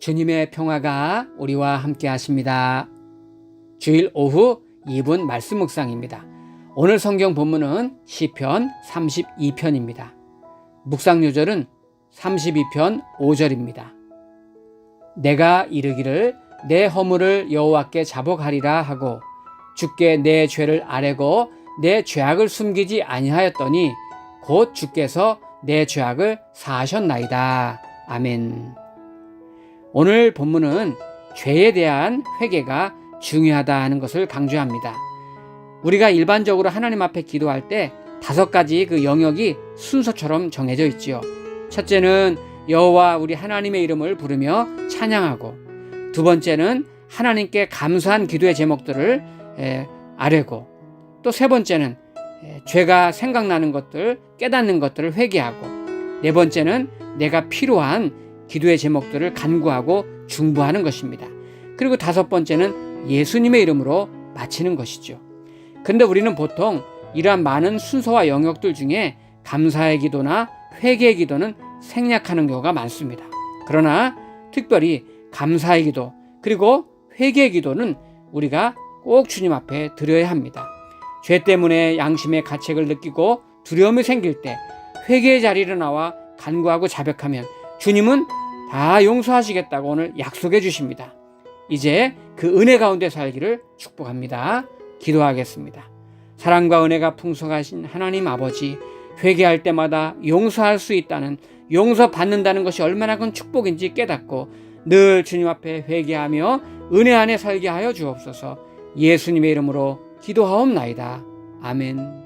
주님의 평화가 우리와 함께 하십니다. 주일 오후 2분 말씀 묵상입니다. 오늘 성경 본문은 시편 32편입니다. 묵상 요절은 32편 5절입니다. 내가 이르기를 내 허물을 여호와께 자복하리라 하고 주께 내 죄를 아뢰고 내 죄악을 숨기지 아니하였더니 곧 주께서 내 죄악을 사하셨나이다. 아멘. 오늘 본문은 죄에 대한 회개가 중요하다 하는 것을 강조합니다. 우리가 일반적으로 하나님 앞에 기도할 때 다섯 가지 그 영역이 순서처럼 정해져 있지요. 첫째는 여호와 우리 하나님의 이름을 부르며 찬양하고 두 번째는 하나님께 감사한 기도의 제목들을 에, 아뢰고 또 세 번째는 에, 죄가 생각나는 것들 깨닫는 것들을 회개하고 네 번째는 내가 필요한 기도의 제목들을 간구하고 중보하는 것입니다. 그리고 다섯 번째는 예수님의 이름으로 마치는 것이죠. 근데 우리는 보통 이러한 많은 순서와 영역들 중에 감사의 기도나 회개의 기도는 생략하는 경우가 많습니다. 그러나 특별히 감사의 기도 그리고 회개의 기도는 우리가 꼭 주님 앞에 드려야 합니다. 죄 때문에 양심의 가책을 느끼고 두려움이 생길 때 회개의 자리로 나와 간구하고 자백하면 주님은 다 용서하시겠다고 오늘 약속해 주십니다. 이제 그 은혜 가운데 살기를 축복합니다. 기도하겠습니다. 사랑과 은혜가 풍성하신 하나님 아버지, 회개할 때마다 용서할 수 있다는 용서받는다는 것이 얼마나 큰 축복인지 깨닫고 늘 주님 앞에 회개하며 은혜 안에 살게 하여 주옵소서 예수님의 이름으로 기도하옵나이다. 아멘.